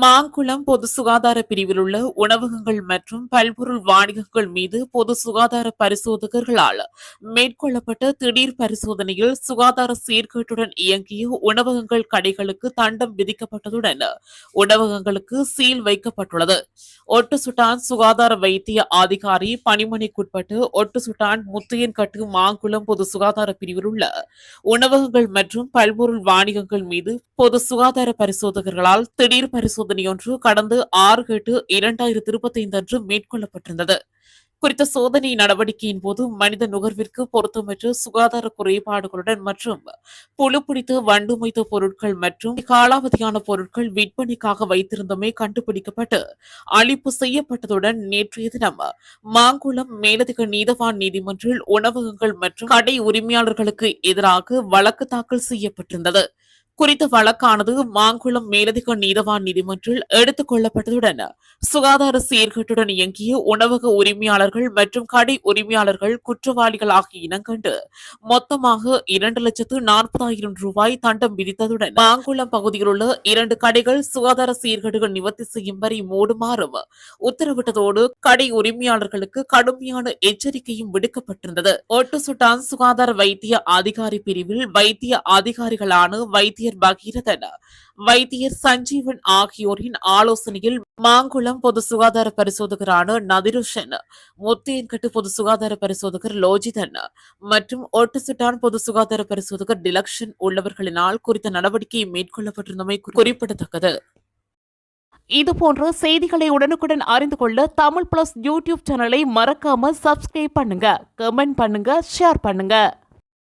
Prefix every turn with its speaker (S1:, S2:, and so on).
S1: மாங்குளம் பொது சுகாதார பிரிவில் உள்ள உணவகங்கள் மற்றும் பல்பொருள் வாணிகங்கள் மீது பொது சுகாதார பரிசோதகர்களால் மேற்கொள்ளப்பட்ட திடீர் பரிசோதனையில் சுகாதார சீர்கேட்டுடன் இயங்கிய உணவகங்கள் கடைகளுக்கு தண்டம் விதிக்கப்பட்டதுடன் உணவகங்களுக்கு சீல் வைக்கப்பட்டுள்ளது. ஒட்டு சுட்டான் சுகாதார வைத்திய அதிகாரி பணிமனைக்குட்பட்டு ஒட்டு சுட்டான் முத்தையன்கட்டு மாங்குளம் பொது சுகாதார பிரிவில் உள்ள உணவகங்கள் மற்றும் பல்பொருள் வாணிகங்கள் மீது பொது சுகாதார பரிசோதகர்களால் திடீர் பரிசோதனை சோதனையொன்று கடந்த ஆறு எட்டு இரண்டாயிரத்தி இருபத்தி ஐந்து அன்று மேற்கொள்ளப்பட்டிருந்தது. குறித்த சோதனை நடவடிக்கையின் போது மனித நுகர்விற்கு பொருத்தமற்ற சுகாதார குறைபாடுகளுடன் மற்றும் புழு பிடித்த பொருட்கள் மற்றும் காலாவதியான பொருட்கள் விற்பனைக்காக வைத்திருந்தமை கண்டுபிடிக்கப்பட்டு அழிப்பு செய்யப்பட்டதுடன் நேற்றைய தினம் மாங்குளம் மேலதிக நீதவான் நீதிமன்றில் உணவகங்கள் மற்றும் கடை உரிமையாளர்களுக்கு எதிராக வழக்கு தாக்கல் செய்யப்பட்டிருந்தது. குறித்த வழக்கானது மாங்குளம் மேலதிக நீதவான் நீதிமன்றில் எடுத்துக் கொள்ளப்பட்டதுடன் சுகாதார சீர்கேட்டுடன் இயங்கிய உணவக உரிமையாளர்கள் மற்றும் கடை உரிமையாளர்கள் குற்றவாளிகள் ஆகிய இனங்கண்டு மொத்தமாக இரண்டு லட்சத்து நாற்பதாயிரம் ரூபாய் தண்டம் விதித்ததுடன் மாங்குளம் பகுதியில் உள்ள இரண்டு கடைகள் சுகாதார சீர்கேடுகள் நிவர்த்தி செய்யும் வரை மூடுமாறும் உத்தரவிட்டதோடு கடை உரிமையாளர்களுக்கு கடுமையான எச்சரிக்கையும் விடுக்கப்பட்டிருந்தது. ஒட்டு சுட்டான் சுகாதார வைத்திய அதிகாரி பிரிவில் வைத்திய அதிகாரிகளான வைத்திய வைத்தியர் பகீரதன் வைத்தியர் சஞ்சீவன் ஆகியோரின் ஆலோசனையில் மாங்குளம் பொது சுகாதார பரிசோதகரான நதிருஷன் முத்தியன்கட்டு பொது சுகாதார பரிசோதகர் லோஜிதன் மற்றும் ஒட்டுசுட்டான் பொது சுகாதார பரிசோதகர் டிலக்ஷன் உள்ளவர்களினால் குறித்த நடவடிக்கை மேற்கொள்ளப்பட்டிருந்தமை குறிப்பிடத்தக்கது. இதுபோன்ற செய்திகளை உடனுக்குடன் அறிந்து கொள்ள தமிழ் பிளஸ் யூடியூப் சேனலை மறக்காம சப்ஸ்கிரைப் பண்ணுங்க கமெண்ட் பண்ணுங்க ஷேர் பண்ணுங்க.